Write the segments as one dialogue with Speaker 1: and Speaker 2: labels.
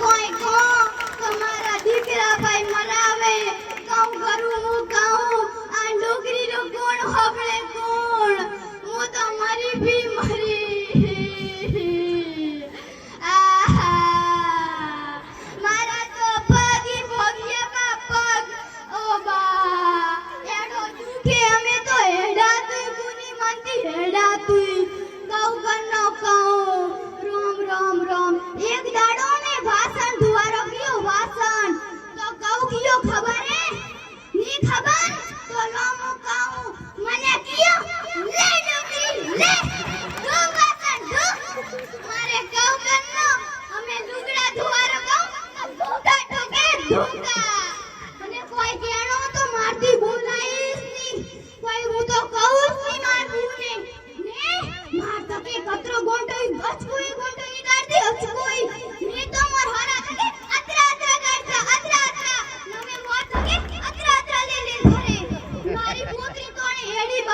Speaker 1: કોઈ કહો તો મારા દીકરા ભાઈ મરાવે કાઉ હું કાઉ આ ડોગરીનો કોણ હોબળે કોણ? હું તો મરી ભી મરી. આહા. મારા તો પગી પગ. ઓ એડો દુખે, અમે તો હેડા તું ગુની તું এভাবে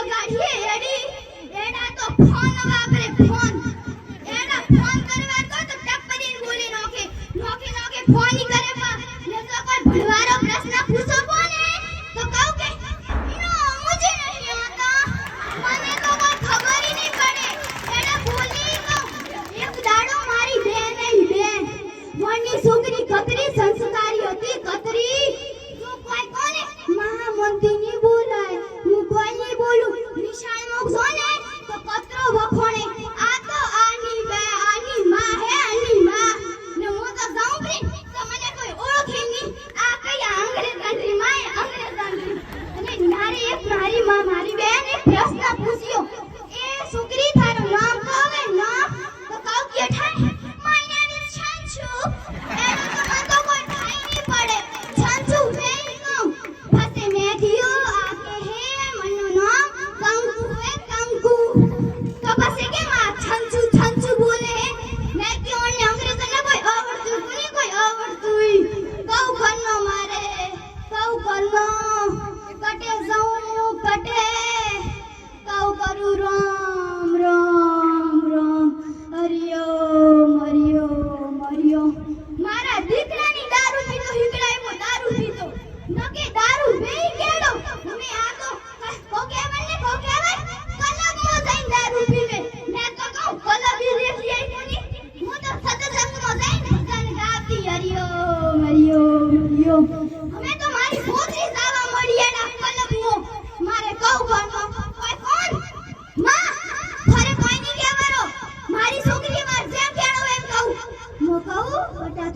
Speaker 1: ગાડીએ તો ફોન વાપરે ફોન એના ફોન કરવા તો ટપ્પરીને બોલી નોખે નોખે નોખે ફોન કરે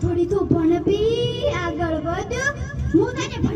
Speaker 1: થોડી તું ભણપી આગળ વધ હું તને